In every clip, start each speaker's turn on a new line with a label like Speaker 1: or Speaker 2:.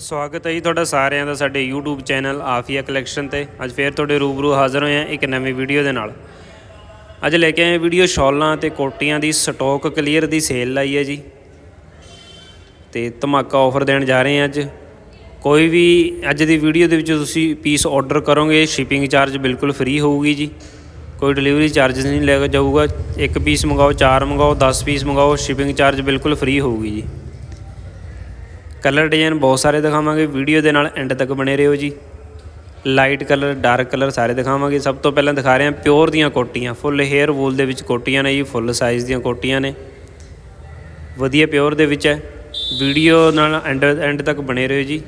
Speaker 1: ਸਵਾਗਤ ਹੈ ਜੀ ਤੁਹਾਡਾ ਸਾਰਿਆਂ ਦਾ ਸਾਡੇ YouTube ਚੈਨਲ ਆਫੀਆ ਕਲੈਕਸ਼ਨ ਤੇ। ਅੱਜ ਫੇਰ ਤੁਹਾਡੇ ਰੂਬਰੂ ਹਾਜ਼ਰ ਹੋਏ ਹਾਂ ਇੱਕ ਨਵੀਂ ਵੀਡੀਓ ਦੇ ਨਾਲ। ਅੱਜ ਲੈ ਕੇ ਆਏ ਵੀਡੀਓ ਸ਼ਾਲਾਂ ਤੇ ਕੋਟੀਆਂ ਦੀ ਸਟਾਕ ਕਲੀਅਰ ਦੀ ਸੇਲ ਲਾਈ ਹੈ ਜੀ। ਤੇ ਧਮਾਕਾ ਆਫਰ ਦੇਣ ਜਾ ਰਹੇ ਹਾਂ ਅੱਜ। ਕੋਈ ਵੀ ਅੱਜ ਦੀ ਵੀਡੀਓ ਦੇ ਵਿੱਚ ਤੁਸੀਂ ਪੀਸ ਆਰਡਰ ਕਰੋਗੇ ਸ਼ਿਪਿੰਗ ਚਾਰਜ ਬਿਲਕੁਲ ਫ੍ਰੀ ਹੋਊਗੀ ਜੀ। ਕੋਈ ਡਿਲੀਵਰੀ ਚਾਰजेस ਨਹੀਂ ਲਿਆ ਜਾਊਗਾ। ਇੱਕ ਪੀਸ ਮੰਗਾਓ, ਚਾਰ ਮੰਗਾਓ 10 ਪੀਸ ਮੰਗਾਓ ਸ਼ਿਪਿੰਗ ਚਾਰਜ ਬਿਲਕੁਲ ਫ੍ਰੀ ਹੋਊਗੀ ਜੀ। ਕਲਰ ਡਿਜ਼ਾਈਨ ਬਹੁਤ ਸਾਰੇ ਦਿਖਾਵਾਂਗੇ, ਵੀਡੀਓ ਦੇ ਨਾਲ ਐਂਡ ਤੱਕ ਬਣੇ ਰਹੋ ਜੀ। ਲਾਈਟ ਕਲਰ ਡਾਰਕ ਕਲਰ ਸਾਰੇ ਦਿਖਾਵਾਂਗੇ। ਸਭ ਤੋਂ ਪਹਿਲਾਂ ਦਿਖਾ ਰਹੇ ਹਾਂ ਪਿਓਰ ਦੀਆਂ ਕੋਟੀਆਂ ਫੁੱਲ ਹੇਅਰ ਵੂਲ ਦੇ ਵਿੱਚ ਕੋਟੀਆਂ ਨੇ ਜੀ ਫੁੱਲ ਸਾਈਜ਼ ਦੀਆਂ ਕੋਟੀਆਂ ਨੇ। ਵਧੀਆ ਪਿਓਰ ਦੇ ਵਿੱਚ ਹੈ। ਵੀਡੀਓ ਨਾਲ ਐਂਡ ਐਂਡ ਤੱਕ ਬਣੇ ਰਹੋ ਜੀ।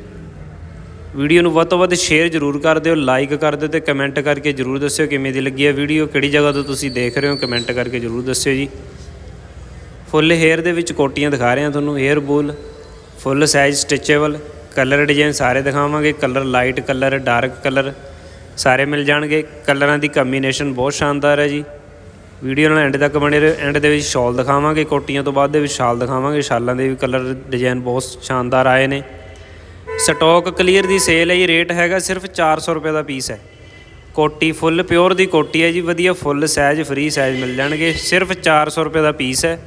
Speaker 1: ਵੀਡੀਓ ਨੂੰ ਵੱਧ ਤੋਂ ਵੱਧ ਸ਼ੇਅਰ ਜ਼ਰੂਰ ਕਰ ਦਿਓ ਲਾਈਕ ਕਰ ਦਿਓ ਤੇ ਕਮੈਂਟ ਕਰਕੇ ਜ਼ਰੂਰ ਦੱਸਿਓ ਕਿਵੇਂ ਦੀ ਲੱਗੀ ਹੈ ਵੀਡੀਓ, ਕਿਹੜੀ ਜਗ੍ਹਾ ਤੋਂ ਤੁਸੀਂ ਦੇਖ ਰਹੇ ਹੋ ਕਮੈਂਟ ਕਰਕੇ ਜ਼ਰੂਰ ਦੱਸਿਓ ਜੀ। ਫੁੱਲ ਹੇਅਰ ਦੇ ਵਿੱਚ ਕੋਟੀਆਂ ਦਿਖਾ ਰਹੇ ਹਾਂ ਤੁਹਾਨੂੰ ਹੇਅਰ ਬੂਲ full size stitchable, colour design ਸਾਰੇ ਦਿਖਾਵਾਂਗੇ, colour light colour, dark colour, ਸਾਰੇ ਮਿਲ ਜਾਣਗੇ। ਕਲਰਾਂ ਦੀ ਕੰਬੀਨੇਸ਼ਨ ਬਹੁਤ ਸ਼ਾਨਦਾਰ ਹੈ ਜੀ। ਵੀਡੀਓ ਨਾਲ ਐਂਡ ਤੱਕ ਬਣੇ ਰਹੋ। ਐਂਡ ਦੇ ਵਿੱਚ ਸ਼ਾਲ ਦਿਖਾਵਾਂਗੇ, ਕੋਟੀਆਂ ਤੋਂ ਬਾਅਦ ਦੇ ਵਿੱਚ ਸ਼ਾਲ ਦਿਖਾਵਾਂਗੇ। ਸ਼ਾਲਾਂ ਦੇ ਵੀ ਕਲਰ ਡਿਜ਼ਾਈਨ ਬਹੁਤ ਸ਼ਾਨਦਾਰ ਆਏ ਨੇ। ਸਟਾਕ ਕਲੀਅਰ ਦੀ ਸੇਲ ਹੈ ਜੀ, ਰੇਟ ਹੈਗਾ ਸਿਰਫ 400 ਰੁਪਏ ਦਾ ਪੀਸ ਹੈ। ਕੋਟੀ ਫੁੱਲ ਪਿਓਰ ਦੀ ਕੋਟੀ ਹੈ ਜੀ, ਵਧੀਆ ਫੁੱਲ ਸਾਈਜ਼, ਫ੍ਰੀ ਸਾਈਜ਼ ਮਿਲ ਜਾਣਗੇ। ਸਿਰਫ 400 ਰੁਪਏ ਦਾ ਪੀਸ ਹੈ।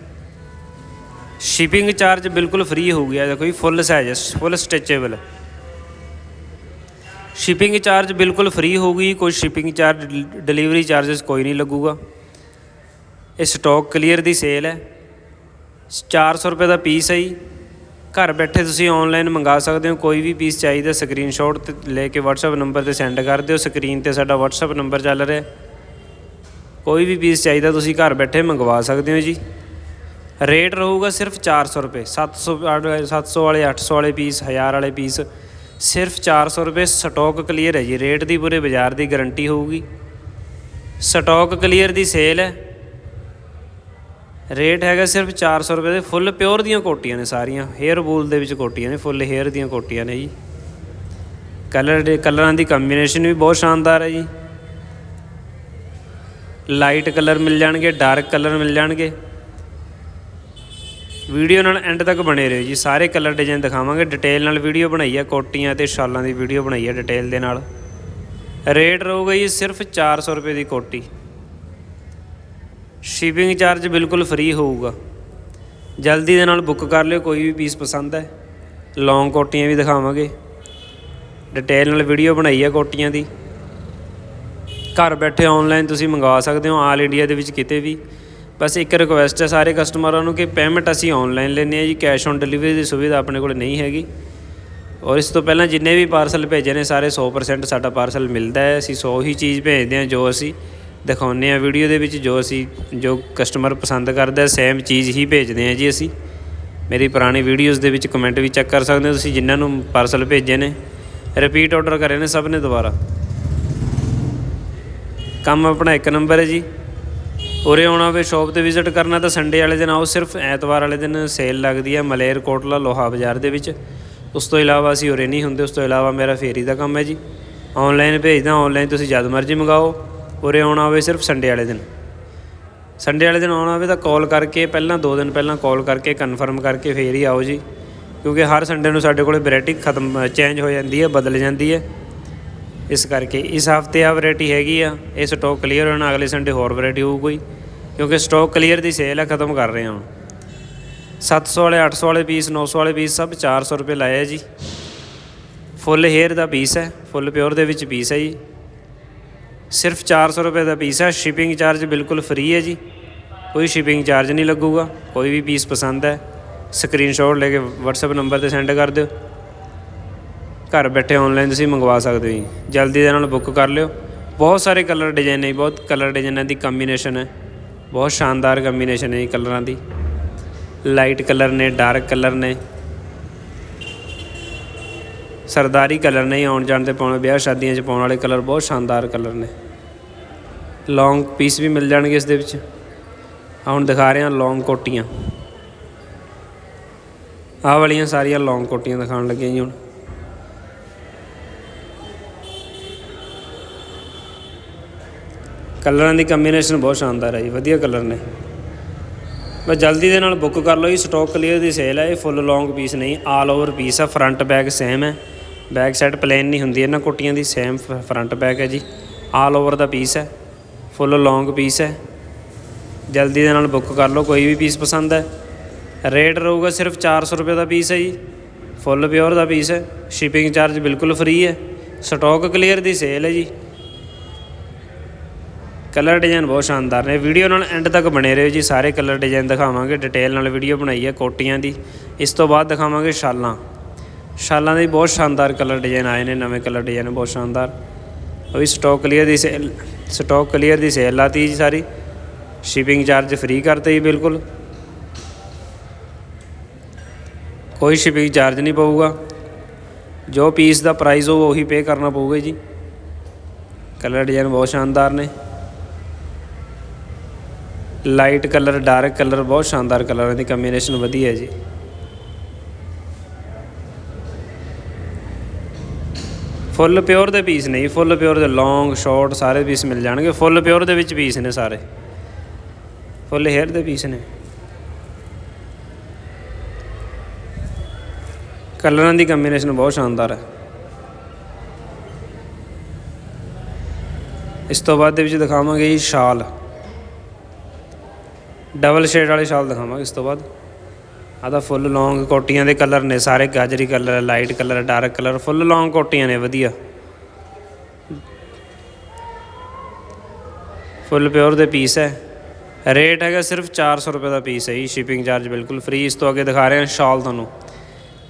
Speaker 1: ਸ਼ਿਪਿੰਗ ਚਾਰਜ ਬਿਲਕੁਲ ਫ੍ਰੀ ਹੋ ਗਿਆ, ਦੇਖੋ ਜੀ full size full stitchable shipping charge ਬਿਲਕੁਲ ਫ੍ਰੀ ਹੋਊਗੀ ਕੋਈ ਸ਼ਿਪਿੰਗ ਚਾਰਜ ਡਿਲੀਵਰੀ ਚਾਰजेस ਕੋਈ ਨਹੀਂ ਲੱਗੂਗਾ। ਇਹ ਸਟਾਕ ਕਲੀਅਰ ਦੀ ਸੇਲ ਹੈ। 400 ਰੁਪਏ ਦਾ ਪੀਸ ਹੈ ਜੀ। ਘਰ ਬੈਠੇ ਤੁਸੀਂ ਆਨਲਾਈਨ ਮੰਗਾ ਸਕਦੇ ਹੋ, ਕੋਈ ਵੀ ਪੀਸ ਚਾਹੀਦਾ ਸਕਰੀਨਸ਼ਾਟ ਤੇ ਲੈ ਕੇ WhatsApp ਨੰਬਰ ਤੇ ਸੈਂਡ ਕਰ ਦਿਓ। ਸਕਰੀਨ ਤੇ ਸਾਡਾ WhatsApp ਨੰਬਰ ਚੱਲ ਰਿਹਾ ਕੋਈ ਵੀ ਪੀਸ ਚਾਹੀਦਾ, ਤੁਸੀਂ ਘਰ ਬੈਠੇ ਮੰਗਵਾ ਸਕਦੇ ਹੋ ਜੀ। ਰੇਟ ਰਹੂਗਾ ਸਿਰਫ 400 ਰੁਪਏ। 700 ਵਾਲੇ 700 ਵਾਲੇ 800 ਵਾਲੇ ਪੀਸ 1000 ਵਾਲੇ ਪੀਸ, ਸਿਰਫ 400 ਰੁਪਏ ਸਟਾਕ ਕਲੀਅਰ ਹੈ ਜੀ। ਰੇਟ ਦੀ ਪੂਰੇ ਬਾਜ਼ਾਰ ਦੀ ਗਾਰੰਟੀ ਹੋਊਗੀ। ਸਟਾਕ ਕਲੀਅਰ ਦੀ ਸੇਲ ਹੈ। ਰੇਟ ਹੈਗਾ ਸਿਰਫ 400 ਰੁਪਏ ਦੇ। ਫੁੱਲ ਪਿਓਰ ਦੀਆਂ ਕੋਟੀਆਂ ਨੇ ਸਾਰੀਆਂ। ਹੇਅਰ ਬੂਲ ਦੇ ਵਿੱਚ ਕੋਟੀਆਂ ਨੇ, ਫੁੱਲ ਹੇਅਰ ਦੀਆਂ ਕੋਟੀਆਂ ਨੇ ਜੀ। ਕਲਰ ਦੇ, ਕਲਰਾਂ ਦੀ ਕੰਬੀਨੇਸ਼ਨ ਵੀ ਬਹੁਤ ਸ਼ਾਨਦਾਰ ਹੈ ਜੀ। ਲਾਈਟ ਕਲਰ ਮਿਲ ਜਾਣਗੇ, ਡਾਰਕ ਕਲਰ ਮਿਲ ਜਾਣਗੇ। ਵੀਡੀਓ ਨਾਲ ਐਂਡ ਤੱਕ ਬਣੇ ਰਹੋ ਜੀ। ਸਾਰੇ ਕਲਰ ਡਿਜ਼ਾਈਨ ਦਿਖਾਵਾਂਗੇ। ਡਿਟੇਲ ਨਾਲ ਵੀਡੀਓ ਬਣਾਈ ਹੈ ਕੋਟੀਆਂ ਤੇ ਸ਼ਾਲਾਂ ਦੀ ਵੀਡੀਓ ਬਣਾਈ ਹੈ ਡਿਟੇਲ ਦੇ ਨਾਲ। ਰੇਟ ਰਹੂਗਾ ਜੀ ਸਿਰਫ 400 ਰੁਪਏ ਦੀ ਕੋਟੀ। ਸ਼ਿਪਿੰਗ ਚਾਰਜ ਬਿਲਕੁਲ ਫ੍ਰੀ ਹੋਊਗਾ। ਜਲਦੀ ਦੇ ਨਾਲ ਬੁੱਕ ਕਰ ਲਿਓ, ਕੋਈ ਵੀ ਪੀਸ ਪਸੰਦ ਹੈ। ਲੌਂਗ ਕੋਟੀਆਂ ਵੀ ਦਿਖਾਵਾਂਗੇ। ਡਿਟੇਲ ਨਾਲ ਵੀਡੀਓ ਬਣਾਈ ਹੈ ਕੋਟੀਆਂ ਦੀ। ਘਰ ਬੈਠੇ ਆਨਲਾਈਨ ਤੁਸੀਂ ਮੰਗਵਾ ਸਕਦੇ ਹੋ ਆਲ ਇੰਡੀਆ ਦੇ ਵਿੱਚ ਕਿਤੇ ਵੀ। ਬਸ ਇੱਕ ਰਿਕੁਐਸਟ ਹੈ ਸਾਰੇ ਕਸਟਮਰਾਂ ਨੂੰ ਕਿ ਪੇਮੈਂਟ ਅਸੀਂ ਆਨਲਾਈਨ ਲੈਂਦੇ ਹਾਂ ਜੀ ਕੈਸ਼ ਔਨ ਡਿਲੀਵਰੀ ਦੀ ਸੁਵਿਧਾ ਆਪਣੇ ਕੋਲ ਨਹੀਂ ਹੈਗੀ। ਔਰ ਇਸ ਤੋਂ ਪਹਿਲਾਂ ਜਿੰਨੇ ਵੀ ਪਾਰਸਲ ਭੇਜੇ ਨੇ, ਸਾਰੇ 100% ਸਾਡਾ ਪਾਰਸਲ ਮਿਲਦਾ ਹੈ। ਅਸੀਂ 100 ਹੀ ਚੀਜ਼ ਭੇਜਦੇ ਹਾਂ ਜੋ ਅਸੀਂ ਦਿਖਾਉਂਦੇ ਹਾਂ ਵੀਡੀਓ ਦੇ ਵਿੱਚ, ਜੋ ਅਸੀਂ, ਜੋ ਕਸਟਮਰ ਪਸੰਦ ਕਰਦਾ ਸੇਮ ਚੀਜ਼ ਹੀ ਭੇਜਦੇ ਹਾਂ ਜੀ ਅਸੀਂ। ਮੇਰੀ ਪੁਰਾਣੀ ਵੀਡੀਓਜ਼ ਦੇ ਵਿੱਚ ਕਮੈਂਟ ਵੀ ਚੈੱਕ ਕਰ ਸਕਦੇ ਹੋ ਤੁਸੀਂ, ਜਿਨ੍ਹਾਂ ਨੂੰ ਪਾਰਸਲ ਭੇਜੇ ਨੇ। ਰਿਪੀਟ ਆਰਡਰ ਕਰੇ ਨੇ ਸਭ ਨੇ ਦੁਬਾਰਾ। ਕੰਮ ਆਪਣਾ ਇੱਕ ਨੰਬਰ ਹੈ ਜੀ। ਉਰੇ ਆਉਣਾ ਹੋਵੇ ਸ਼ਾਪ ਤੇ ਵਿਜ਼ਿਟ ਕਰਨਾ ਤਾਂ ਸੰਡੇ ਵਾਲੇ ਦਿਨ ਆਓ, ਸਿਰਫ ਐਤਵਾਰ ਵਾਲੇ ਦਿਨ ਸੇਲ ਲੱਗਦੀ ਹੈ ਮਲੇਰ ਕੋਟਲਾ ਲੋਹਾ ਬਾਜ਼ਾਰ ਦੇ ਵਿੱਚ। ਉਸ ਤੋਂ ਇਲਾਵਾ ਅਸੀਂ ਉਰੇ ਨਹੀਂ ਹੁੰਦੇ, ਉਸ ਤੋਂ ਇਲਾਵਾ ਮੇਰਾ ਫੇਰੀ ਦਾ ਕੰਮ ਹੈ ਜੀ। ਆਨਲਾਈਨ ਭੇਜਦਾ ਆਨਲਾਈਨ ਤੁਸੀਂ ਜਦ ਮਰਜ਼ੀ ਮੰਗਾਓ। ਉਰੇ ਆਉਣਾ ਹੋਵੇ ਸਿਰਫ ਸੰਡੇ ਵਾਲੇ ਦਿਨ। ਸੰਡੇ ਵਾਲੇ ਦਿਨ ਆਉਣਾ ਹੋਵੇ ਤਾਂ ਕਾਲ ਕਰਕੇ, ਪਹਿਲਾਂ 2 ਦਿਨ ਪਹਿਲਾਂ ਕਾਲ ਕਰਕੇ ਕਨਫਰਮ ਕਰਕੇ ਫੇਰ ਹੀ ਆਓ ਜੀ। ਕਿਉਂਕਿ ਹਰ ਸੰਡੇ ਨੂੰ ਸਾਡੇ ਕੋਲੇ ਵੈਰਾਈਟੀ ਖਤਮ ਚੇਂਜ ਹੋ ਜਾਂਦੀ ਹੈ, ਬਦਲ ਜਾਂਦੀ ਹੈ। ਇਸ ਕਰਕੇ ਇਸ ਹਫ਼ਤੇ ਆ ਵੈਰਾਈਟੀ ਹੈਗੀ ਆ, ਇਹ ਸਟਾਕ ਕਲੀਅਰ ਹੋਣਾ, ਅਗਲੇ ਸੰਡੇ ਹੋਰ ਵੈਰਾਈਟੀ ਹੋਊ ਕੋਈ, ਕਿਉਂਕਿ ਸਟਾਕ ਕਲੀਅਰ ਦੀ ਸੇਲ ਹੈ ਖਤਮ ਕਰ ਰਹੇ ਹਾਂ ਹੁਣ। 700 ਵਾਲੇ 800 ਵਾਲੇ ਪੀਸ 900 ਵਾਲੇ ਪੀਸ ਸਭ 400 ਰੁਪਏ ਲਾਏ ਹੈ ਜੀ। ਫੁੱਲ ਹੇਅਰ ਦਾ ਪੀਸ ਹੈ ਫੁੱਲ ਪਿਓਰ ਦੇ ਵਿੱਚ ਪੀਸ ਹੈ ਜੀ। ਸਿਰਫ 400 ਰੁਪਏ ਦਾ ਪੀਸ ਹੈ ਸ਼ਿਪਿੰਗ ਚਾਰਜ ਬਿਲਕੁਲ ਫ੍ਰੀ ਹੈ ਜੀ। ਕੋਈ ਸ਼ਿਪਿੰਗ ਚਾਰਜ ਨਹੀਂ ਲੱਗੂਗਾ, ਕੋਈ ਵੀ ਪੀਸ ਪਸੰਦ ਹੈ। ਸਕਰੀਨਸ਼ਾਟ ਲੈ ਕੇ WhatsApp ਨੰਬਰ ਤੇ ਸੈਂਡ ਕਰ ਦਿਓ। ਘਰ ਬੈਠੇ ਆਨਲਾਈਨ ਤੁਸੀਂ ਮੰਗਵਾ ਸਕਦੇ ਹੋ ਜੀ। ਜਲਦੀ ਦੇ ਨਾਲ ਬੁੱਕ ਕਰ ਲਿਓ। ਬਹੁਤ ਸਾਰੇ ਕਲਰ ਡਿਜ਼ਾਈਨ ਨੇ ਬਹੁਤ ਕਲਰ ਡਿਜ਼ਾਈਨਾਂ ਦੀ ਕੰਬੀਨੇਸ਼ਨ ਹੈ। ਬਹੁਤ ਸ਼ਾਨਦਾਰ ਕੰਬੀਨੇਸ਼ਨ ਹੈ ਜੀ ਕਲਰਾਂ ਦੀ। ਲਾਈਟ ਕਲਰ ਨੇ ਡਾਰਕ ਕਲਰ ਨੇ। ਸਰਦਾਰੀ ਕਲਰ ਨੇ ਆਉਣ ਜਾਣ ਤੇ ਪਾਉਣ, ਵਿਆਹ ਸ਼ਾਦੀਆਂ 'ਚ ਪਾਉਣ ਵਾਲੇ ਕਲਰ ਬਹੁਤ ਸ਼ਾਨਦਾਰ ਕਲਰ ਨੇ। ਲੌਂਗ ਪੀਸ ਵੀ ਮਿਲ ਜਾਣਗੇ ਇਸ ਦੇ ਵਿੱਚ। ਆ ਹੁਣ ਦਿਖਾ ਰਹੇ ਹਾਂ ਲੌਂਗ ਕੋਟੀਆਂ। ਆਹ ਵਾਲੀਆਂ ਸਾਰੀਆਂ ਲੌਂਗ ਕੋਟੀਆਂ ਦਿਖਾਉਣ ਲੱਗੇ ਜੀ ਹੁਣ। ਕਲਰਾਂ ਦੀ ਕੰਬੀਨੇਸ਼ਨ ਬਹੁਤ ਸ਼ਾਨਦਾਰ ਹੈ ਜੀ, ਵਧੀਆ ਕਲਰ ਨੇ। ਬਸ ਜਲਦੀ ਦੇ ਨਾਲ ਬੁੱਕ ਕਰ ਲਓ ਜੀ ਸਟਾਕ ਕਲੀਅਰ ਦੀ ਸੇਲ ਹੈ, ਇਹ ਫੁੱਲ ਲੌਂਗ ਪੀਸ ਨਹੀਂ ਆਲ ਓਵਰ ਪੀਸ ਹੈ ਫਰੰਟ ਬੈਕ ਸੇਮ ਹੈ। ਬੈਕ ਸਾਈਡ ਪਲੇਨ ਨਹੀਂ ਹੁੰਦੀ, ਇਹਨਾਂ ਕੋਟੀਆਂ ਦੀ ਸੇਮ ਫਰੰਟ ਬੈਕ ਹੈ ਜੀ। ਆਲ ਓਵਰ ਦਾ ਪੀਸ ਹੈ ਫੁੱਲ ਲੌਂਗ ਪੀਸ ਹੈ। ਜਲਦੀ ਦੇ ਨਾਲ ਬੁੱਕ ਕਰ ਲਓ, ਕੋਈ ਵੀ ਪੀਸ ਪਸੰਦ ਹੈ। ਰੇਟ ਰਹੂਗਾ ਸਿਰਫ 400 ਰੁਪਏ ਦਾ ਪੀਸ ਹੈ ਜੀ। ਫੁੱਲ ਪਿਓਰ ਦਾ ਪੀਸ ਹੈ ਸ਼ਿਪਿੰਗ ਚਾਰਜ ਬਿਲਕੁਲ ਫ੍ਰੀ ਹੈ। ਸਟਾਕ ਕਲੀਅਰ ਦੀ ਸੇਲ ਹੈ ਜੀ। ਕਲਰ ਡਿਜ਼ਾਈਨ ਬਹੁਤ ਸ਼ਾਨਦਾਰ ਨੇ। ਵੀਡੀਓ ਨਾਲ ਐਂਡ ਤੱਕ ਬਣੇ ਰਹੋ ਜੀ। ਸਾਰੇ ਕਲਰ ਡਿਜ਼ਾਈਨ ਦਿਖਾਵਾਂਗੇ। ਡਿਟੇਲ ਨਾਲ ਵੀਡੀਓ ਬਣਾਈ ਹੈ ਕੋਟੀਆਂ ਦੀ। ਇਸ ਤੋਂ ਬਾਅਦ ਦਿਖਾਵਾਂਗੇ ਸ਼ਾਲਾਂ। ਸ਼ਾਲਾਂ ਦੇ ਬਹੁਤ ਸ਼ਾਨਦਾਰ ਕਲਰ ਡਿਜ਼ਾਈਨ ਆਏ ਨੇ। ਨਵੇਂ ਕਲਰ ਡਿਜ਼ਾਈਨ ਬਹੁਤ ਸ਼ਾਨਦਾਰ। ਉਹ ਵੀ ਸਟਾਕ ਕਲੀਅਰ ਦੀ ਸੇਲ ਸਟਾਕ ਕਲੀਅਰ ਦੀ ਸੇਲ ਲਾਤੀ ਜੀ ਸਾਰੀ। ਸ਼ਿਪਿੰਗ ਚਾਰਜ ਫ੍ਰੀ ਕਰਤੇ ਜੀ ਬਿਲਕੁਲ। ਕੋਈ ਸ਼ਿਪਿੰਗ ਚਾਰਜ ਨਹੀਂ ਪਊਗਾ। ਜੋ ਪੀਸ ਦਾ ਪ੍ਰਾਈਸ ਹੋ ਉਹੀ ਪੇ ਕਰਨਾ ਪਊਗਾ ਜੀ। ਕਲਰ ਡਿਜ਼ਾਈਨ ਬਹੁਤ ਸ਼ਾਨਦਾਰ ਨੇ। ਲਾਈਟ ਕਲਰ, ਡਾਰਕ ਕਲਰ, ਬਹੁਤ ਸ਼ਾਨਦਾਰ ਕਲਰਾਂ ਦੀ ਕੰਬੀਨੇਸ਼ਨ ਵਧੀਆ ਹੈ ਜੀ। ਫੁੱਲ ਪਿਓਰ ਦੇ ਪੀਸ ਨੇ ਜੀ। ਫੁੱਲ ਪਿਓਰ ਦੇ ਲੌਂਗ ਸ਼ਾਰਟ ਸਾਰੇ ਪੀਸ ਮਿਲ ਜਾਣਗੇ। ਫੁੱਲ ਪਿਓਰ ਦੇ ਵਿੱਚ ਪੀਸ ਨੇ ਸਾਰੇ। ਫੁੱਲ ਹੇਅਰ ਦੇ ਪੀਸ ਨੇ। ਕਲਰਾਂ ਦੀ ਕੰਬੀਨੇਸ਼ਨ ਬਹੁਤ ਸ਼ਾਨਦਾਰ ਹੈ। ਇਸ ਤੋਂ ਬਾਅਦ ਦੇ ਵਿੱਚ ਦਿਖਾਵਾਂਗੇ ਜੀ ਸ਼ਾਲ। ਡਬਲ ਸ਼ੇਡ ਵਾਲੇ ਸ਼ਾਲ ਦਿਖਾਵਾਂਗੇ ਇਸ ਤੋਂ ਬਾਅਦ। ਆਦਾ ਫੁੱਲ ਲੌਂਗ ਕੋਟੀਆਂ ਦੇ ਕਲਰ ਨੇ, ਸਾਰੇ ਗਾਜਰੀ colour light colour dark colour full long ਕੋਟੀਆਂ ਨੇ, ਵਧੀਆ। ਫੁੱਲ ਪਿਓਰ ਦੇ ਪੀਸ ਹੈ। ਰੇਟ ਹੈਗਾ ਸਿਰਫ 400 ਰੁਪਏ ਦਾ ਪੀਸ ਹੈ ਜੀ ਸ਼ਿਪਿੰਗ ਚਾਰਜ ਬਿਲਕੁਲ ਫ੍ਰੀ ਇਸ ਤੋਂ ਅੱਗੇ ਦਿਖਾ ਰਹੇ ਹਾਂ ਸ਼ਾਲ ਤੁਹਾਨੂੰ।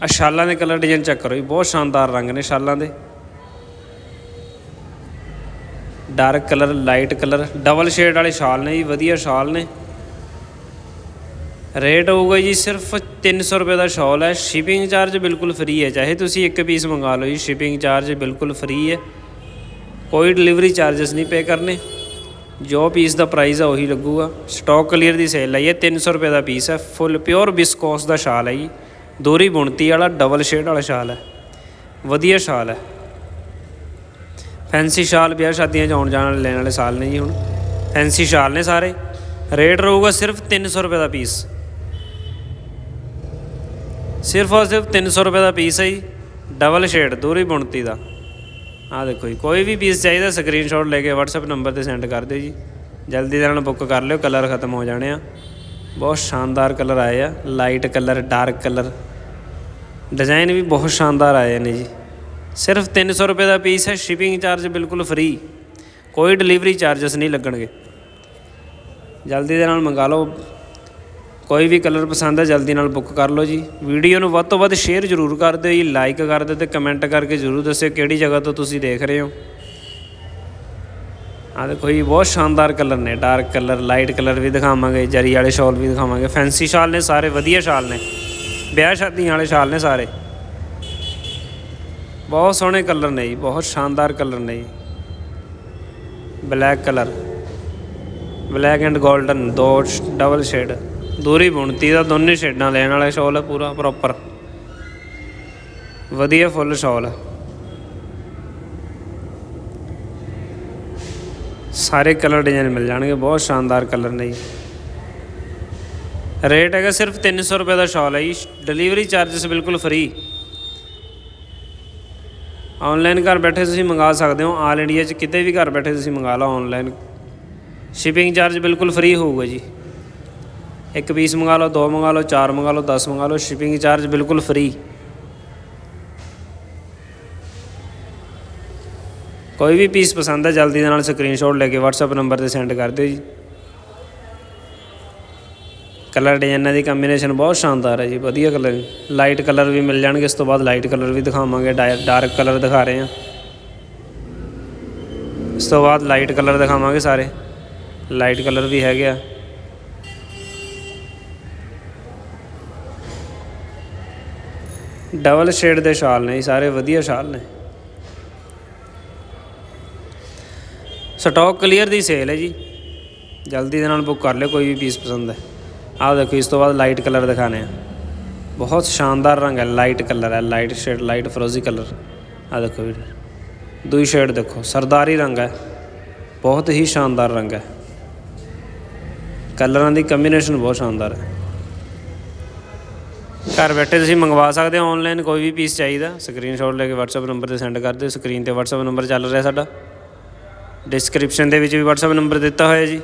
Speaker 1: ਆ ਸ਼ਾਲਾਂ ਦੇ ਕਲਰ ਡਿਜ਼ਾਈਨ ਚੈੱਕ ਕਰੋ ਜੀ, ਬਹੁਤ ਸ਼ਾਨਦਾਰ ਰੰਗ ਨੇ ਸ਼ਾਲਾਂ ਦੇ। Dark colour light colour double shade ਵਾਲੇ ਸ਼ਾਲ ਨੇ ਜੀ, ਵਧੀਆ ਸ਼ਾਲ ਨੇ। ਰੇਟ ਹੋਊਗਾ ਜੀ ਸਿਰਫ 300 ਰੁਪਏ ਦਾ ਸ਼ਾਲ ਹੈ। ਸ਼ਿਪਿੰਗ ਚਾਰਜ ਬਿਲਕੁਲ ਫ੍ਰੀ ਹੈ। ਚਾਹੇ ਤੁਸੀਂ ਇੱਕ ਪੀਸ ਮੰਗਾ ਲਓ ਜੀ ਸ਼ਿਪਿੰਗ ਚਾਰਜ ਬਿਲਕੁਲ ਫ੍ਰੀ ਹੈ। ਕੋਈ ਡਿਲੀਵਰੀ ਚਾਰजेस ਨਹੀਂ ਪੇ ਕਰਨੇ। ਜੋ ਪੀਸ ਦਾ ਪ੍ਰਾਈਸ ਆ ਉਹੀ ਲੱਗੂਗਾ। ਸਟਾਕ ਕਲੀਅਰ ਦੀ ਸੇਲ ਹੈ। ਇਹ 300 ਰੁਪਏ ਦਾ ਪੀਸ ਹੈ। ਫੁੱਲ ਪਿਓਰ ਬਿਸਕੋਸ ਦਾ ਸ਼ਾਲ ਹੈ ਜੀ। ਦੋਰੀ ਬੁਣਤੀ ਵਾਲਾ ਡਬਲ ਸ਼ੇਡ ਵਾਲਾ ਸ਼ਾਲ ਹੈ। ਵਧੀਆ ਸ਼ਾਲ ਹੈ। ਫੈਂਸੀ ਸ਼ਾਲ ਵਿਆਹ ਸ਼ਾਦੀਆਂ 'ਚ ਆਉਣ ਜਾਣ ਵਾਲੇ ਲੈਣ ਵਾਲੇ ਸਾਲ ਨੇ ਜੀ ਹੁਣ। ਫੈਂਸੀ ਸ਼ਾਲ ਨੇ ਸਾਰੇ। ਰੇਟ ਰਹੂਗਾ ਸਿਰਫ 300 ਰੁਪਏ ਦਾ ਪੀਸ ਸਿਰਫ ਔਰ ਸਿਰਫ 300 ਰੁਪਏ ਦਾ ਪੀਸ ਹੈ ਜੀ ਡਬਲ ਸ਼ੇਡ ਦੂਰੀ ਬੁਣਤੀ ਦਾ। ਆਹ ਦੇਖੋ ਜੀ, ਕੋਈ ਵੀ ਪੀਸ ਚਾਹੀਦਾ ਸਕਰੀਨਸ਼ਾਟ ਲੈ ਕੇ WhatsApp ਨੰਬਰ ਤੇ ਸੈਂਡ ਕਰ ਦਿਓ ਜੀ। ਜਲਦੀ ਦੇ ਨਾਲ ਬੁੱਕ ਕਰ ਲਿਓ ਕਲਰ ਖਤਮ ਹੋ ਜਾਣੇ ਆ। ਬਹੁਤ ਸ਼ਾਨਦਾਰ ਕਲਰ ਆਏ ਆ light colour dark colour design ਵੀ ਬਹੁਤ ਸ਼ਾਨਦਾਰ ਆਏ ਨੇ ਜੀ। ਸਿਰਫ 300 ਰੁਪਏ ਦਾ ਪੀਸ ਹੈ ਸ਼ਿਪਿੰਗ ਚਾਰਜ ਬਿਲਕੁਲ ਫ੍ਰੀ ਕੋਈ ਡਿਲੀਵਰੀ ਚਾਰजेस ਨਹੀਂ ਲੱਗਣਗੇ। ਜਲਦੀ ਦੇ ਨਾਲ ਮੰਗਾ ਲਓ ਕੋਈ ਵੀ ਕਲਰ ਪਸੰਦ ਹੈ, ਜਲਦੀ ਨਾਲ ਬੁੱਕ ਕਰ ਲਓ ਜੀ। ਵੀਡੀਓ ਨੂੰ ਵੱਧ ਤੋਂ ਵੱਧ ਸ਼ੇਅਰ ਜ਼ਰੂਰ ਕਰ ਦਿਓ ਜੀ, ਲਾਈਕ ਕਰ ਦਿਓ ਤੇ ਕਮੈਂਟ ਕਰਕੇ ਜ਼ਰੂਰ ਦੱਸਿਓ ਕਿਹੜੀ ਜਗ੍ਹਾ ਤੋਂ ਤੁਸੀਂ ਦੇਖ ਰਹੇ ਹੋ। ਆਹ ਦੇਖੋ ਜੀ, ਬਹੁਤ ਸ਼ਾਨਦਾਰ ਕਲਰ ਨੇ, ਡਾਰਕ ਕਲਰ, ਲਾਈਟ ਕਲਰ ਵੀ ਦਿਖਾਵਾਂਗੇ, ਜਰੀ ਵਾਲੇ ਸ਼ਾਲ ਵੀ ਦਿਖਾਵਾਂਗੇ, ਫੈਂਸੀ ਸ਼ਾਲ ਨੇ, ਸਾਰੇ ਵਧੀਆ ਸ਼ਾਲ ਨੇ। ਵਿਆਹ ਸ਼ਾਦੀਆਂ ਵਾਲੇ ਸ਼ਾਲ ਨੇ ਸਾਰੇ। ਬਹੁਤ ਸੋਹਣੇ ਕਲਰ ਨੇ ਜੀ, ਬਹੁਤ ਸ਼ਾਨਦਾਰ ਕਲਰ ਨੇ ਜੀ। Black colour, black and golden ਦੋ ਡਬਲ ਸ਼ੇਡ। ਦੂਰੀ ਬੁਣਤੀ ਦਾ ਦੋਨੇ ਸ਼ੇਡਾਂ ਲੈਣ ਵਾਲਾ ਸ਼ਾਲ ਹੈ ਪੂਰਾ ਪ੍ਰੋਪਰ ਵਧੀਆ ਫੁੱਲ ਸ਼ਾਲ ਹੈ ਸਾਰੇ ਕਲਰ ਡਿਜ਼ਾਈਨ ਮਿਲ ਜਾਣਗੇ, ਬਹੁਤ ਸ਼ਾਨਦਾਰ ਕਲਰ ਨੇ ਜੀ। ਰੇਟ ਹੈਗਾ ਸਿਰਫ 300 ਰੁਪਏ ਦਾ ਸ਼ਾਲ ਹੈ ਜੀ। ਡਿਲੀਵਰੀ ਚਾਰजेस ਬਿਲਕੁਲ ਫ੍ਰੀ ਆਨਲਾਈਨ ਘਰ ਬੈਠੇ ਤੁਸੀਂ ਮੰਗਾ ਸਕਦੇ ਹੋ। ਆਲ ਇੰਡੀਆ 'ਚ ਕਿਤੇ ਵੀ ਘਰ ਬੈਠੇ ਤੁਸੀਂ ਮੰਗਾ ਲਓ ਆਨਲਾਈਨ ਸ਼ਿਪਿੰਗ ਚਾਰਜ ਬਿਲਕੁਲ ਫ੍ਰੀ ਹੋਊਗਾ ਜੀ। ਇੱਕ ਪੀਸ ਮੰਗਾ ਲਓ, ਦੋ ਮੰਗਾ ਲਓ, ਚਾਰ ਮੰਗਾ ਲਓ 10 ਮੰਗਾ ਲਓ ਸ਼ਿਪਿੰਗ ਚਾਰਜ ਬਿਲਕੁਲ ਫ੍ਰੀ ਕੋਈ ਵੀ ਪੀਸ ਪਸੰਦ ਹੈ ਜਲਦੀ ਦੇ ਨਾਲ ਸਕਰੀਨਸ਼ਾਟ ਲੈ ਕੇ WhatsApp ਨੰਬਰ ਤੇ ਸੈਂਡ ਕਰ ਦਿਓ ਜੀ। ਕਲਰ ਡਿਜ਼ਾਈਨਾਂ ਦੀ ਕੰਬੀਨੇਸ਼ਨ ਬਹੁਤ ਸ਼ਾਨਦਾਰ ਹੈ ਜੀ, ਵਧੀਆ ਕਲਰ ਲਾਈਟ ਕਲਰ ਵੀ ਮਿਲ ਜਾਣਗੇ, ਇਸ ਤੋਂ ਬਾਅਦ ਲਾਈਟ ਕਲਰ ਵੀ ਦਿਖਾਵਾਂਗੇ ਡਾਰਕ ਕਲਰ ਦਿਖਾ ਰਹੇ ਹਾਂ। ਇਸ ਤੋਂ ਬਾਅਦ ਲਾਈਟ ਕਲਰ ਦਿਖਾਵਾਂਗੇ ਸਾਰੇ। ਲਾਈਟ ਕਲਰ ਵੀ ਹੈਗੇ ਆ। ਡਬਲ ਸ਼ੇਡ ਦੇ ਸ਼ਾਲ ਨੇ ਜੀ, ਸਾਰੇ ਵਧੀਆ ਸ਼ਾਲ ਨੇ। ਸਟਾਕ ਕਲੀਅਰ ਦੀ ਸੇਲ ਹੈ ਜੀ। ਜਲਦੀ ਦੇ ਨਾਲ ਬੁੱਕ ਕਰ ਲਿਓ, ਕੋਈ ਵੀ ਪੀਸ ਪਸੰਦ ਹੈ। ਆਹ ਦੇਖੋ, ਇਸ ਤੋਂ ਬਾਅਦ ਲਾਈਟ ਕਲਰ ਦਿਖਾਣੇ ਆ। ਬਹੁਤ ਸ਼ਾਨਦਾਰ ਰੰਗ ਹੈ ਲਾਈਟ ਕਲਰ ਹੈ ਲਾਈਟ ਸ਼ੇਡ ਲਾਈਟ ਫਰੋਜ਼ੀ ਕਲਰ ਆਹ ਦੇਖੋ ਵੀ ਦੂਈ ਸ਼ੇਡ ਦੇਖੋ, ਸਰਦਾਰੀ ਰੰਗ ਹੈ। ਬਹੁਤ ਹੀ ਸ਼ਾਨਦਾਰ ਰੰਗ ਹੈ। ਕਲਰਾਂ ਦੀ ਕੰਬੀਨੇਸ਼ਨ ਬਹੁਤ ਸ਼ਾਨਦਾਰ ਹੈ। ਘਰ ਬੈਠੇ ਤੁਸੀਂ ਮੰਗਵਾ ਸਕਦੇ ਹੋ ਆਨਲਾਈਨ ਕੋਈ ਵੀ ਪੀਸ ਚਾਹੀਦਾ। ਸਕਰੀਨਸ਼ਾਟ ਲੈ ਕੇ WhatsApp ਨੰਬਰ ਤੇ ਸੈਂਡ ਕਰ ਦਿਓ। ਸਕਰੀਨ ਤੇ WhatsApp ਨੰਬਰ ਚੱਲ ਰਿਹਾ ਸਾਡਾ। ਡਿਸਕ੍ਰਿਪਸ਼ਨ ਦੇ ਵਿੱਚ ਵੀ WhatsApp ਨੰਬਰ ਦਿੱਤਾ ਹੋਇਆ ਜੀ।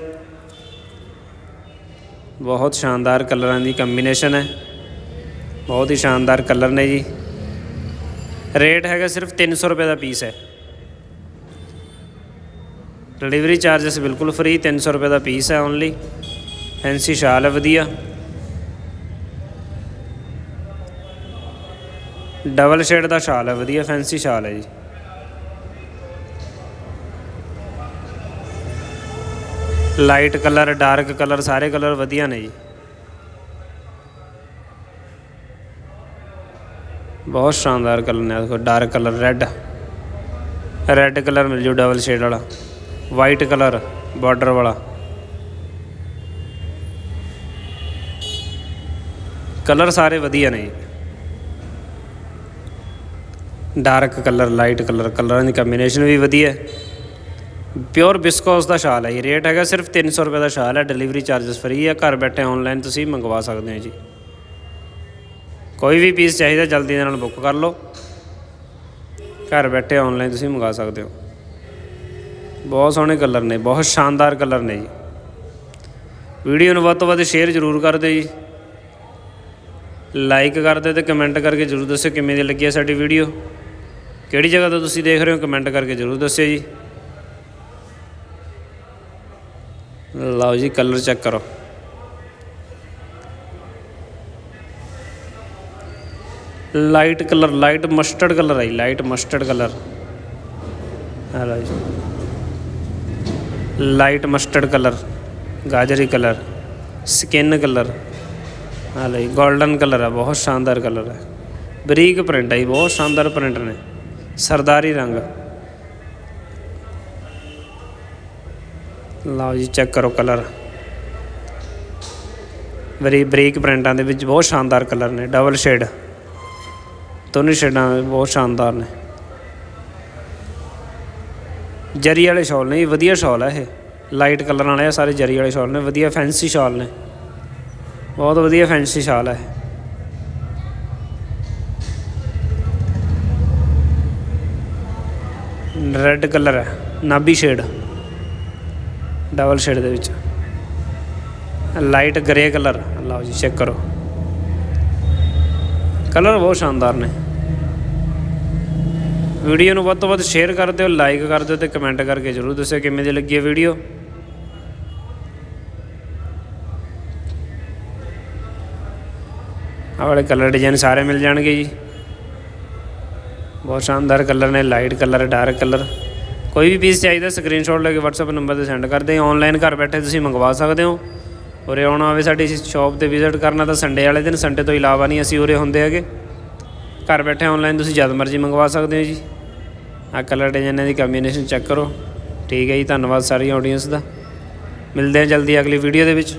Speaker 1: ਬਹੁਤ ਸ਼ਾਨਦਾਰ ਕਲਰਾਂ ਦੀ ਕੰਬੀਨੇਸ਼ਨ ਹੈ। ਬਹੁਤ ਹੀ ਸ਼ਾਨਦਾਰ ਕਲਰ ਨੇ ਜੀ। ਰੇਟ ਹੈਗਾ ਸਿਰਫ 300 ਰੁਪਏ ਦਾ ਪੀਸ ਹੈ। ਡਿਲੀਵਰੀ ਚਾਰजेस ਬਿਲਕੁਲ ਫ੍ਰੀ 300 ਰੁਪਏ ਦਾ ਪੀਸ ਹੈ ਓਨਲੀ ਫੈਂਸੀ ਸ਼ਾਲ ਹੈ, ਵਧੀਆ। ਡਬਲ ਸ਼ੇਡ ਦਾ ਸ਼ਾਲ ਹੈ, ਵਧੀਆ ਫੈਂਸੀ ਸ਼ਾਲ ਹੈ ਜੀ। ਲਾਈਟ ਕਲਰ ਡਾਰਕ ਕਲਰ ਸਾਰੇ ਕਲਰ ਵਧੀਆ ਨੇ ਜੀ। ਬਹੁਤ ਸ਼ਾਨਦਾਰ ਕਲਰ ਨੇ ਦੇਖੋ dark colour red red colour ਮਿਲ ਜੂ ਡਬਲ ਸ਼ੇਡ ਵਾਲਾ। ਵਾਈਟ ਕਲਰ ਬਾਰਡਰ ਵਾਲਾ। ਕਲਰ ਸਾਰੇ ਵਧੀਆ ਨੇ ਜੀ। ਡਾਰਕ ਕਲਰ ਲਾਈਟ ਕਲਰ ਕਲਰਾਂ ਦੀ ਕੰਬੀਨੇਸ਼ਨ ਵੀ ਵਧੀਆ ਪਿਓਰ ਬਿਸਕੋਸ ਦਾ ਸ਼ਾਲ ਹੈ ਜੀ। ਰੇਟ ਹੈਗਾ ਸਿਰਫ 300 ਰੁਪਏ ਦਾ ਸ਼ਾਲ ਹੈ। ਡਿਲੀਵਰੀ ਚਾਰजेस ਫ੍ਰੀ ਹੈ। ਘਰ ਬੈਠੇ ਆਨਲਾਈਨ ਤੁਸੀਂ ਮੰਗਵਾ ਸਕਦੇ ਹੋ ਜੀ। ਕੋਈ ਵੀ ਪੀਸ ਚਾਹੀਦਾ ਜਲਦੀ ਦੇ ਨਾਲ ਬੁੱਕ ਕਰ ਲਓ। ਘਰ ਬੈਠੇ ਆਨਲਾਈਨ ਤੁਸੀਂ ਮੰਗਾ ਸਕਦੇ ਹੋ। ਬਹੁਤ ਸੋਹਣੇ ਕਲਰ ਨੇ, ਬਹੁਤ ਸ਼ਾਨਦਾਰ ਕਲਰ ਨੇ ਜੀ। ਵੀਡੀਓ ਨੂੰ ਵੱਧ ਤੋਂ ਵੱਧ ਸ਼ੇਅਰ ਜ਼ਰੂਰ ਕਰ ਦਿਓ ਜੀ। ਲਾਈਕ ਕਰ ਦਿਓ ਤੇ ਕਮੈਂਟ ਕਰਕੇ ਜ਼ਰੂਰ ਦੱਸਿਓ ਕਿਵੇਂ ਦੀ ਲੱਗੀ ਹੈ ਸਾਡੀ ਵੀਡੀਓ ਕਿਹੜੀ ਜਗ੍ਹਾ ਤੋਂ ਤੁਸੀਂ ਦੇਖ ਰਹੇ ਹੋ? ਕਮੈਂਟ ਕਰਕੇ ਜ਼ਰੂਰ ਦੱਸਿਓ ਜੀ। ਲਓ ਜੀ ਕਲਰ ਚੈੱਕ ਕਰੋ। Light colour light mustard colour ਹੈ ਲਾਈਟ ਮਸਟਰਡ ਕਲਰ ਆ ਲਓ ਜੀ। ਲਾਈਟ ਮਸਟਰਡ ਕਲਰ ਗਾਜਰੀ ਕਲਰ ਸਕਿਨ ਕਲਰ ਆ ਜੀ 골ਡਨ ਕਲਰ ਹੈ ਬਹੁਤ ਸ਼ਾਨਦਾਰ ਕਲਰ ਹੈ ਬਰੀਕ ਪ੍ਰਿੰਟ ਹੈ ਜੀ, ਬਹੁਤ ਸ਼ਾਨਦਾਰ ਪ੍ਰਿੰਟ ਨੇ। ਸਰਦਾਰੀ ਰੰਗ। ਲਓ ਜੀ ਚੈੱਕ ਕਰੋ ਕਲਰ ਬਰੀ ਬਰੀਕ ਪ੍ਰਿੰਟਾਂ ਦੇ ਵਿੱਚ ਬਹੁਤ ਸ਼ਾਨਦਾਰ ਕਲਰ ਨੇ ਡਬਲ ਸ਼ੇਡ ਦੋਨੋਂ ਸ਼ੇਡਾਂ ਬਹੁਤ ਸ਼ਾਨਦਾਰ ਨੇ। ਜਰੀ ਵਾਲੇ ਸ਼ਾਲ ਨੇ ਜੀ, ਵਧੀਆ ਸ਼ਾਲ ਹੈ ਇਹ। ਲਾਈਟ ਕਲਰ ਵਾਲੇ ਆ ਸਾਰੇ ਜਰੀ ਵਾਲੇ ਸ਼ਾਲ ਨੇ, ਵਧੀਆ ਫੈਂਸੀ ਸ਼ਾਲ ਨੇ। ਬਹੁਤ ਵਧੀਆ ਫੈਂਸੀ ਸ਼ਾਲ ਹੈ ਰੈੱਡ ਕਲਰ ਹੈ, ਨਾਭੀ ਸ਼ੇਡ ਡਬਲ ਸ਼ੇਡ ਦੇ ਵਿੱਚ। ਲਾਈਟ ਗ੍ਰੇ ਕਲਰ ਲਓ ਜੀ ਚੈੱਕ ਕਰੋ। ਕਲਰ ਬਹੁਤ ਸ਼ਾਨਦਾਰ ਨੇ। ਵੀਡੀਓ ਨੂੰ ਵੱਧ ਤੋਂ ਵੱਧ ਸ਼ੇਅਰ ਕਰ ਦਿਓ ਲਾਈਕ ਕਰ ਦਿਓ ਤੇ ਕਮੈਂਟ ਕਰਕੇ ਜਰੂਰ ਦੱਸਿਓ ਕਿਵੇਂ ਦੀ ਲੱਗੀ ਹੈ ਵੀਡੀਓ ਆਹ ਵਾਲੇ ਕਲਰ ਡਿਜ਼ਾਈਨ ਸਾਰੇ ਮਿਲ ਜਾਣਗੇ ਜੀ। ਬਹੁਤ ਸ਼ਾਨਦਾਰ ਕਲਰ ਨੇ ਲਾਈਟ ਕਲਰ ਡਾਰਕ ਕਲਰ। ਕੋਈ ਵੀ ਪੀਸ ਚਾਹੀਦਾ ਸਕਰੀਨਸ਼ਾਟ ਲੈ ਕੇ WhatsApp ਨੰਬਰ ਤੇ ਸੈਂਡ ਕਰਦੇ ਹਾਂ ਆਨਲਾਈਨ ਘਰ ਬੈਠੇ ਤੁਸੀਂ ਮੰਗਵਾ ਸਕਦੇ ਹੋ। ਉਰੇ ਆਉਣਾ ਹੋਵੇ ਸਾਡੀ ਸ਼ਾਪ ਤੇ ਵਿਜ਼ਿਟ ਕਰਨਾ, ਤਾਂ ਸੰਡੇ ਵਾਲੇ ਦਿਨ ਸੰਡੇ ਤੋਂ ਇਲਾਵਾ ਨਹੀਂ ਅਸੀਂ ਉਰੇ ਹੁੰਦੇ ਹੈਗੇ। ਘਰ ਬੈਠੇ ਆਨਲਾਈਨ ਤੁਸੀਂ ਜਦ ਮਰਜ਼ੀ ਮੰਗਵਾ ਸਕਦੇ ਹੋ ਜੀ। ਆ ਕਲਰ ਡਿਜ਼ਾਈਨਾਂ ਦੀ ਕੰਬੀਨੇਸ਼ਨ ਚੈੱਕ ਕਰੋ। ਠੀਕ ਹੈ ਜੀ, ਧੰਨਵਾਦ ਸਾਰੀ ਆਡੀਅנס ਦਾ। ਮਿਲਦੇ ਹਾਂ ਜਲਦੀ ਅਗਲੀ ਵੀਡੀਓ ਦੇ ਵਿੱਚ।